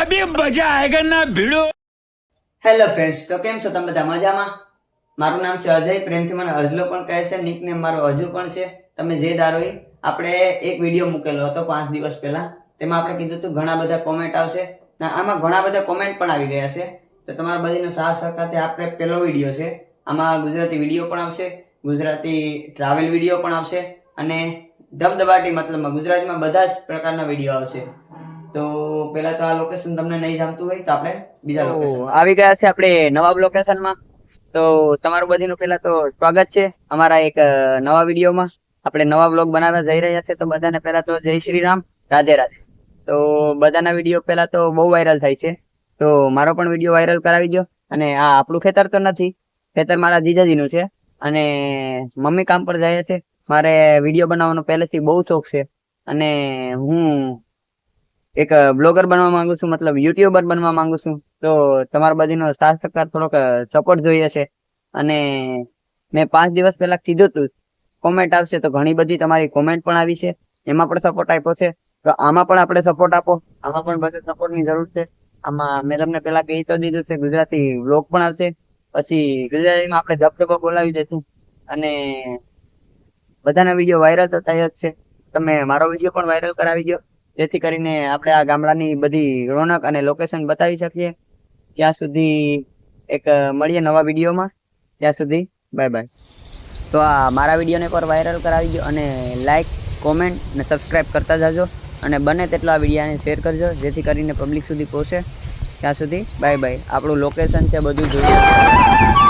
અભી મજા આયગા ના ભીડો. હેલો ફ્રેન્ડ્સ તો કેમ છો તમે બધા મજામાં? મારું નામ છે અજય, પ્રેમથી મને અજલો પણ કહે છે નિક નિકનેમ મારો અજુ પણ છે. તમે જે દારો એ આપણે એક વીડિયો મૂકેલો હતો પાંચ દિવસ પહેલા. તેમાં આપણે કીધું હતું ઘણા બધા કોમેન્ટ આવશે. આમાં ઘણા બધા કોમેન્ટ પણ આવી ગયા છે. તો તમારા બધીનો સાથ સહકારથી આપણે પહેલો વીડિયો છે. આમાં ગુજરાતી વીડિયો પણ આવશે, ગુજરાતી ટ્રાવેલ વીડિયો પણ આવશે અને ધબધબાટી મતલબમાં ગુજરાતીમાં બધા જ પ્રકારના વીડિયો આવશે. તો પહેલા તો આ લોકેશન તમને નહીં જાણતું હોય તો આપણે બીજા લોકેશન આવી ગયા છે આપણે નવાબ લોકેશનમાં તો તમારું બધીનું પહેલા તો સ્વાગત છે અમારા એક નવા વિડીયોમાં. આપણે નવા બ્લોગ બનાવવા જઈ રહ્યા છે તો બધાને પહેલા તો જય શ્રી રામ રાધે રાધે. તો બધાના વીડિયો પહેલા તો બહુ વાયરલ થાય છે. તો મારો પણ વીડિયો વાયરલ કરાવી દો અને આ આપણું ખેતર તો નથી. ખેતર મારા જીજાજીનું છે. અને મમ્મી કામ પર જાય છે. મારે વીડિયો બનાવવાનો પહેલેથી બહુ શોખ છે. અને હું એક બ્લોગર બનવા માંગુ છું, મતલબ યુટ્યુબર બનવા માંગુ છું. તો તમારા બધીનો સાથ સહકાર થોડોક સપોર્ટ જોઈએ છે. અને મેં પાંચ દિવસ પહેલા કીધું હતું કોમેન્ટ આવશે તો ઘણી બધી તમારી કોમેન્ટ પણ આવી છે. એમાં પણ સપોર્ટ આપ્યો છે. તો આમાં પણ આપણે સપોર્ટ આપો. આમાં પણ બધે સપોર્ટની જરૂર છે. આમાં મેં તમને પહેલા કહી તો દીધું છે, ગુજરાતી વ્લોગ પણ આવશે. પછી ગુજરાતીમાં આપણે ધબધબો બોલાવી દઈશું અને બધાના વીડિયો વાયરલ તો જ છે. તમે મારો વીડિયો પણ વાયરલ કરાવી દો જેથી કરીને આપણે આ ગામડાની બધી રોનક અને લોકેશન બતાવી શકીએ. ત્યાં સુધી એક મળીએ નવા વિડીયોમાં. ત્યાં સુધી બાય બાય. તો આ મારા વિડીયોને એકવાર વાયરલ કરાવી દો અને લાઇક કોમેન્ટ અને સબસ્ક્રાઈબ કરતા જાજો. અને બને તેટલો આ વિડીયાને શેર કરજો, જેથી કરીને પબ્લિક સુધી પહોંચે. ત્યાં સુધી બાય બાય. આપણું લોકેશન છે બધું જોઈએ